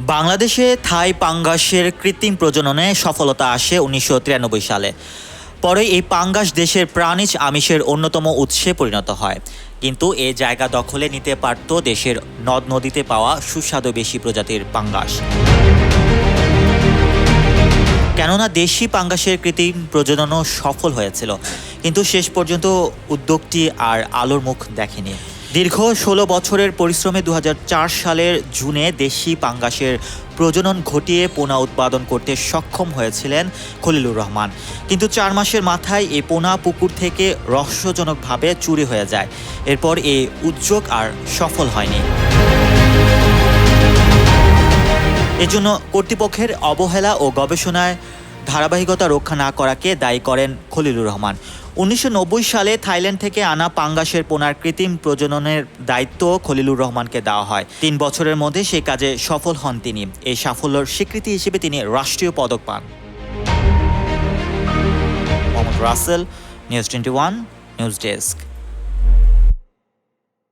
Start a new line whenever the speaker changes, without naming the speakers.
বাংলাদেশে থাই পাঙ্গাসের কৃত্রিম প্রজননে সফলতা আসে উনিশশো তিরানব্বই সালে। পরে এই পাঙ্গাস দেশের প্রাণীজ আমিষের অন্যতম উৎসে পরিণত হয়। কিন্তু এ জায়গা দখলে নিতে পারত দেশের নদ নদীতে পাওয়া সুস্বাদু বেশি প্রজাতির পাঙ্গাস। কেননা দেশি পাঙ্গাসের কৃত্রিম প্রজননও সফল হয়েছিল। কিন্তু শেষ পর্যন্ত উদ্যোগটি আর আলোর মুখ দেখেনি। দীর্ঘ ষোলো বছরের পরিশ্রমে দু হাজার চার সালের জুনে দেশি পাঙ্গাসের প্রজনন ঘটিয়ে পোনা উৎপাদন করতে সক্ষম হয়েছিলেন খলিলুর রহমান। কিন্তু চার মাসের মাথায় এই পোনা পুকুর থেকে রহস্যজনকভাবে চুরি হয়ে যায়। এরপর এই উদ্যোগ আর সফল হয়নি। এজন্য কর্তৃপক্ষের অবহেলা ও গবেষণায় ধারাবাহিকতা রক্ষা না করাকে দায়ী করেন খলিলুর রহমান। উনিশশো নব্বই সালে থাইল্যান্ড থেকে আনা পাঙ্গাসের পোনার কৃত্রিম প্রজননের দায়িত্ব খলিলুর রহমানকে দেওয়া হয়। তিন বছরের মধ্যে সে কাজে সফল হন তিনি। এই সাফল্যের স্বীকৃতি হিসেবে তিনি রাষ্ট্রীয় পদক পান। Rasel, news twenty one, news desk.